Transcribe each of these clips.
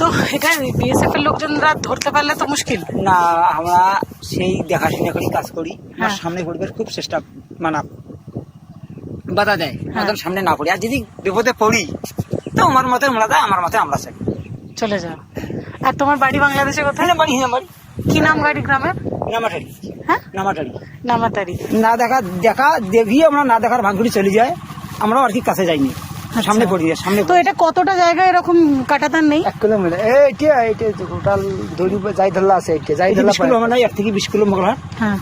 তো এটা বিএসএফ এর লোকজনরা ধরতে পারলে তো মুশকিল। না আমরা সেই দেখাশোনা করি কাজ করি। আমার হ্যাঁ। সামনে পড়বে খুব চেষ্টা মানে বাধা দেয়। আমাদের সামনে না পড়ি। আর যদি বিপদে পড়ি তো আমার মতে আমরা দেয় আমার মতে আমরা চাই চলে যাও। আর তোমার বাড়ি বাংলাদেশে কোথায়? হ্যাঁ বাড়ি হ্যাঁ বাড়ি। কি নাম গাড়ি গ্রামের? নামাটারি। হ্যাঁ? নামাটারি। নামাতারি না দেখা দেখা দেখি আমরা না দেখার ভাঙড়ি চলে যায়। আমরা আর কি কাছে যাইনি। সামনে পড়ি সামনে তো এটা কতটা জায়গায় এরকম কাটাতার নেই? এক কিলোমিটার। এইটা এইটা টোটাল দড়ি যাই ধরলা আছে এইটা কিলো মানে এক থেকে বিশ কিলো মগলা? হ্যাঁ।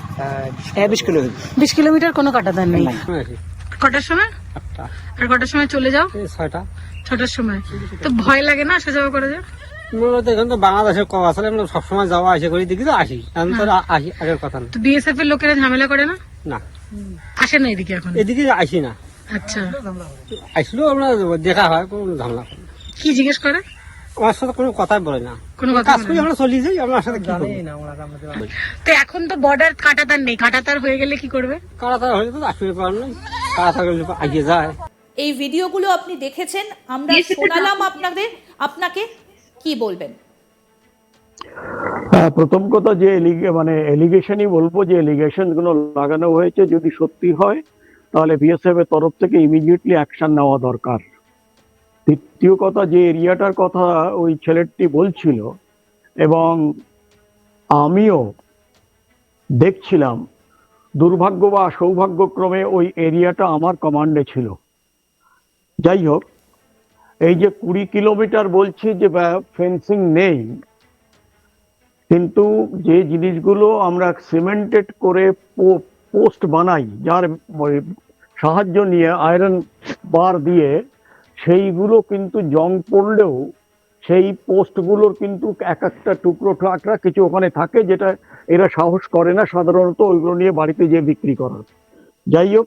হ্যাঁ বিশ কিলো। বিশ কিলোমিটার কোনো কাটাতার নেই। কটার সময়? আর কটার সময় চলে যাও? ছয়টা। ছটার সময়। তো ভয় লাগে না আসা যাওয়া করে যায়? মূলত এখানে তো বাংলাদেশের আসলে আমরা সবসময় যাওয়া আসে করি দেখি তো আসি। তো আসি আগের কথা না। বিএসএফ এর লোকেরা ঝামেলা করে না? না। আসে না এদিকে এখন? এদিকে আসি না। আচ্ছা। আসলেও আমরা দেখা হয় কোনো ঝামেলা কি জিজ্ঞেস করে? আমার সাথে কোনো কথাই বলে না। কোনো কথা কাজ করি আমরা চলি যাই আমার সাথে কি করব? তো এখন তো বর্ডার কাটাতার নেই কাটাতার হয়ে গেলে কি করবে? কারাতার হলে তো আসলে পারেন না কারাতার হলে আগিয়ে যায়। এই ভিডিওগুলো আপনি দেখেছেন আমরা শোনালাম আপনাদের আপনাকে কি বলবেন? হ্যাঁ, প্রথম কথা যে মানে এলিগেশনই বলব যে এলিগেশনগুলো লাগানো হয়েছে যদি সত্যি হয় তাহলে বিএসএফ এর তরফ থেকে ইমিডিয়েটলি অ্যাকশন নেওয়া দরকার। দ্বিতীয় কথা, যে এরিয়াটার কথা ওই ছেলেটি বলছিল, এবং আমিও দেখছিলাম দুর্ভাগ্য বা সৌভাগ্যক্রমে ওই এরিয়াটা আমার কমান্ডে ছিল। যাই হোক, এই যে কুড়ি কিলোমিটার বলছি যে ফেন্সিং নেই, কিন্তু যে জিনিসগুলো আমরা সিমেন্টেড করে পো- পোস্ট বানাই, যার সাহায্য নিয়ে আয়রন বার দিয়ে, সেইগুলো কিন্তু জং পড়লেও সেই পোস্টগুলোর কিন্তু এক একটা টুকরো টাকরা কিছু ওখানে থাকে যেটা এরা সাহস করে না সাধারণত ওইগুলো নিয়ে বাড়িতে যেয়ে বিক্রি করার। যাই হোক,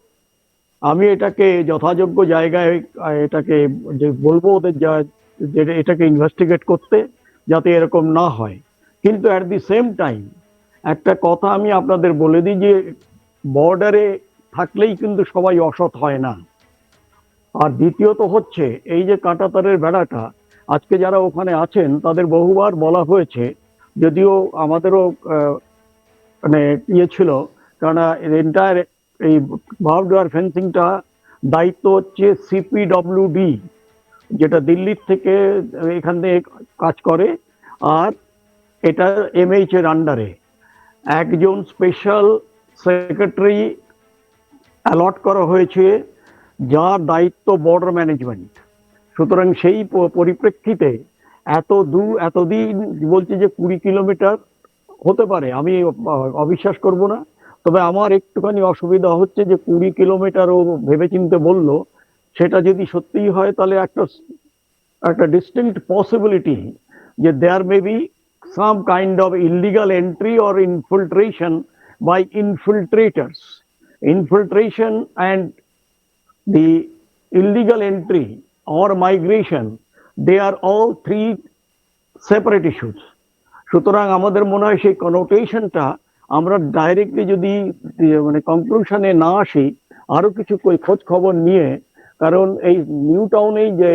আমি এটাকে যথাযোগ্য জায়গায়, এটাকে যে বলব ওদের যে এটাকে ইনভেস্টিগেট করতে যাতে এরকম না হয়। কিন্তু অ্যাট দি সেম টাইম একটা কথা আমি আপনাদের বলে দিই যে বর্ডারে থাকলেই কিন্তু সবাই অসৎ হয় না। আর দ্বিতীয়ত হচ্ছে, এই যে কাঁটাতারের বেড়াটা আজকে যারা ওখানে আছেন, তাদের বহুবার বলা হয়েছে, যদিও আমাদেরও মানে ইয়ে ছিল, কেননা এন্টায়ার এই বাউডার ফেন্সিংটা দায়িত্ব হচ্ছে সিপিডব্লিউডি যেটা দিল্লির থেকে এখান থেকে কাজ করে, আর এটা এমএইচ এর আন্ডারে একজন স্পেশাল সেক্রেটারি অ্যালট করা হয়েছে যার দায়িত্ব বর্ডার ম্যানেজমেন্ট। সুতরাং সেই পরিপ্রেক্ষিতে এত দূর এতদিন বলছি যে কুড়ি কিলোমিটার হতে পারে, আমি অবিশ্বাস করব না। তবে আমার একটুখানি অসুবিধা হচ্ছে যে কুড়ি কিলোমিটার কিলোমিটারও ভেবেচিন্তে বলল, সেটা যদি সত্যিই হয় তাহলে একটা একটা ডিস্টিংক্ট পসিবিলিটি যে there may be some kind of illegal entry or infiltration by infiltrators. Infiltration and the illegal entry or migration, they are all three separate issues. সুতরাং আমাদের মনে হয় সেই কনোটেশনটা আমরা ডাইরেক্টলি যদি মানে কনক্লুশনে না আসি আরও কিছু খোঁজ খবর নিয়ে কারণ এই নিউ টাউনেই যে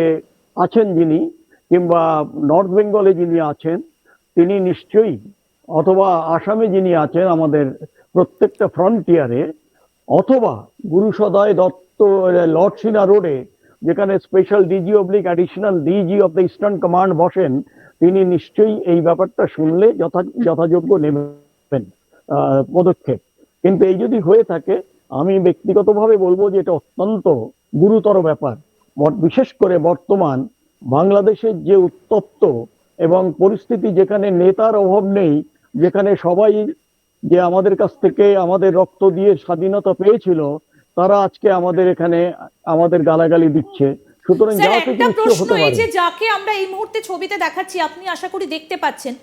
আছেন যিনি কিংবা নর্থ বেঙ্গলে যিনি আছেন তিনি নিশ্চয়ই অথবা আসামে যিনি আছেন আমাদের প্রত্যেকটা ফ্রন্টিয়ারে অথবা গুরুসদয় দত্ত লর্ডসিনা রোডে যেখানে special DG oblique additional DG of the Eastern Command বসেন, তিনি নিশ্চয়ই এই ব্যাপারটা শুনলে যথা, যথাযোগ্য নেবেন পদক্ষেপ। কিন্তু এই যদি হয়ে থাকে, আমি ব্যক্তিগতভাবে বলব যে এটা অত্যন্ত গুরুতর ব্যাপার। বিশেষ করে বর্তমান বাংলাদেশের যে উত্তপ্ত এবং পরিস্থিতি যেখানে নেতার অভাব নেই, যেখানে সবাই যে আমাদের কাছ থেকে আমাদের রক্ত দিয়ে স্বাধীনতা পেয়েছিল তারা আজকে আমাদের এখানে আমাদের গালাগালি দিচ্ছে। সুতরাং একটা প্রশ্ন এই যে যাকে আমরা এই মুহূর্তে ছবিতে দেখাচ্ছি আপনি আশা করি দেখতে পাচ্ছেন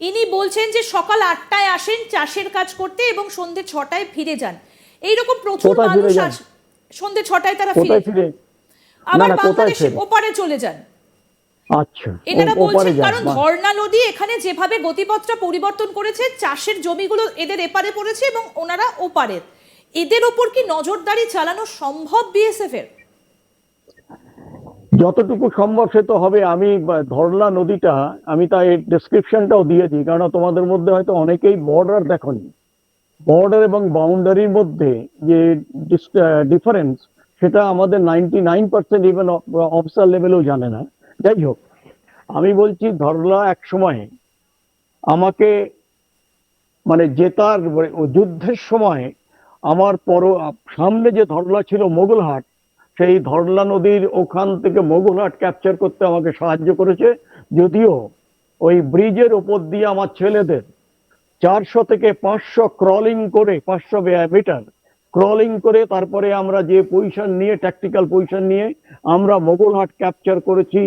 ইনি বলছেন যে সকাল আটটায় আসেন চাষের কাজ করতে এবং সন্ধে ছটায় ফিরে যান। এইরকম প্রচুর মানুষ? সন্ধে ছটায় তারা ফিরে আবার না, না, কোথায় বাংলাদেশ ফেরে? ওপারে চলে যান। আচ্ছা এনারা বলছেন কারণ বাহ। নদী এখানে যেভাবে গতিপথটা পরিবর্তন করেছে চাষের জমিগুলো এদের এপারে পড়েছে এবং ওনারা ওপারের। এদের ওপর কি নজরদারি চালানো সম্ভব বিএসএফ এর? যতটুকু সম্ভব সে তো হবে। আমি ধরলা নদীটা আমি তাই ডেসক্রিপশনটাও দিয়েছি কারণ তোমাদের মধ্যে হয়তো অনেকেই বর্ডার দেখনি। বর্ডার এবং বাউন্ডারির মধ্যে যে ডিফারেন্স সেটা আমাদের ninety nine percent even officer লেভেলেও জানে না। যাই হোক, আমি বলছি, ধরলা এক সময় আমাকে মানে জেতার মানে যুদ্ধের সময় আমার পর, সামনে যে ধরলা ছিল মোগলহাট সেই ধরলা নদীর ওখান থেকে মোগলহাট ক্যাপচার করতে আমাকে সাহায্য করেছে। যদিও ওই ব্রিজের ওপর দিয়ে আমার ছেলেদের চারশো থেকে পাঁচশো ক্রলিং করে, পাঁচশো মিটার ক্রলিং করে তারপরে আমরা যে পজিশন নিয়ে ট্যাকটিক্যাল পজিশন নিয়ে আমরা মোগলহাট ক্যাপচার করেছি।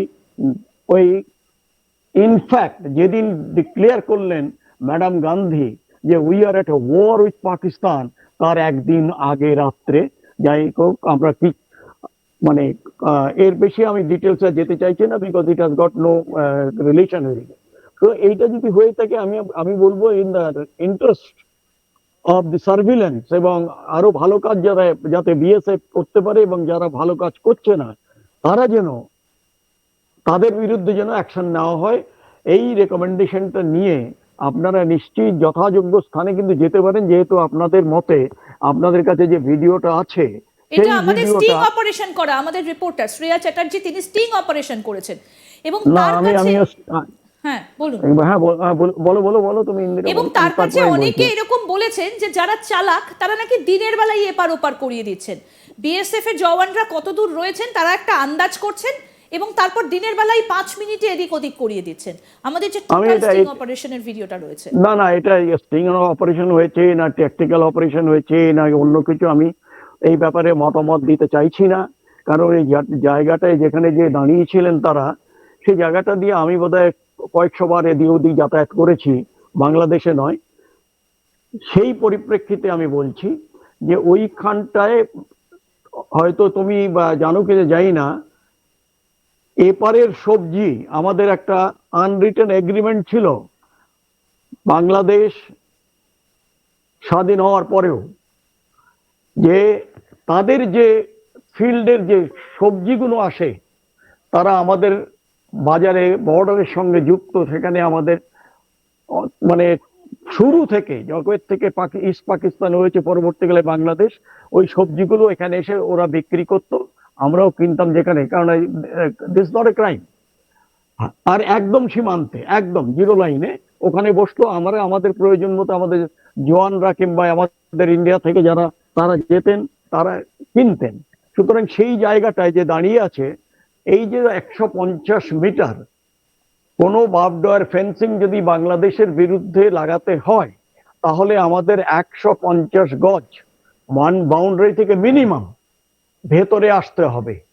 ওই ইনফ্যাক্ট যেদিন ডিক্লেয়ার করলেন ম্যাডাম গান্ধী যে we are at war with Pakistan তার একদিন আগে রাত্রে যাই হোক আমরা কি মানে আহ, এর বেশি আমি ডিটেলসে যেতে চাইছি না because it has got no relation with তো এইটা যদি হয়ে থাকে আমি আমি বলব in the interest of the surveillance এবং আরও ভালো কাজ যারা যাতে বিএসএফ করতে পারে এবং যারা ভালো কাজ করছে না তারা যেন তাদের বিরুদ্ধে যেন অ্যাকশন নেওয়া হয় এই রেকমেন্ডেশনটা নিয়ে আপনারা নিশ্চয়ই যথাযোগ্য স্থানে কিন্তু যেতে পারেন যেহেতু আপনাদের মতে আপনাদের কাছে যে ভিডিওটা আছে এটা আমাদের স্টিং অপারেশন করা আমাদের রিপোর্টার শ্রেয়া চ্যাটার্জি তিনি স্টিং অপারেশন করেছেন। এবং তার কাছে হ্যাঁ বলুন। হ্যাঁ বল- হ্যাঁ, বল- বলো বলো তুমি এবং তার কাছে অনেকে এরকম বলেছেন যে যারা চালাক তারা নাকি দিনের বেলায় এপার ওপার করিয়ে দিচ্ছেন। বিএসএফ এর জওয়ানরা কত দূর রয়েছেন তারা একটা আন্দাজ করছেন এবং তারপর দিনের বেলায় পাঁচ মিনিটে এদিক ওদিক করিয়ে দিচ্ছেন। আমাদের যে টোটাল স্টিং অপারেশনের ভিডিওটা রয়েছে। না না এটা স্টিং অপারেশন হয়েছে না ট্যাকটিক্যাল অপারেশন হয়েছে না অন্য কিছু আমি এই ব্যাপারে মতামত দিতে চাইছি না। কারণ এই জায়গাটায় যেখানে যে দাঁড়িয়েছিলেন তারা সেই জায়গাটা দিয়ে আমি বোধহয় কয়েকশো বার এদিক ওদিক যাতায়াত করেছি বাংলাদেশে নয়। সেই পরিপ্রেক্ষিতে আমি বলছি যে ওইখানটায় হয়তো তুমি বা জানো কি যাই না এপারের সবজি, আমাদের একটা আনরিটেন এগ্রিমেন্ট ছিল, বাংলাদেশ স্বাধীন হওয়ার পরেও যে তাদের যে ফিল্ডের যে সবজিগুলো আসে, তারা আমাদের বাজারে, বর্ডারের সঙ্গে যুক্ত, সেখানে আমাদের মানে শুরু থেকে, জগৎ থেকে ইস্ট পাকিস্তান হয়েছে, পরবর্তীকালে বাংলাদেশ, ওই সবজিগুলো এখানে এসে ওরা বিক্রি করতো। আমরাও কিনতাম যেখানে, কারণ দিস নট এ ক্রাইম আর একদম সীমান্তে, একদম, জিরো লাইনে, ওখানে বসল আমরা, আমাদের প্রয়োজন মতো আমাদের জওয়ানরা কিংবা আমাদের ইন্ডিয়া থেকে যারা, তারা যেতেন, তারা কিনতেন। সুতরাং সেই জায়গাটায় যে দাঁড়িয়ে আছে, এই যে একশো পঞ্চাশ মিটার, কোনো বাপডয়ার ফেন্সিং যদি বাংলাদেশের বিরুদ্ধে লাগাতে হয়, তাহলে আমাদের একশো পঞ্চাশ গজ ওয়ান বাউন্ডারি থেকে মিনিমাম ভেতরে আসতে হবে।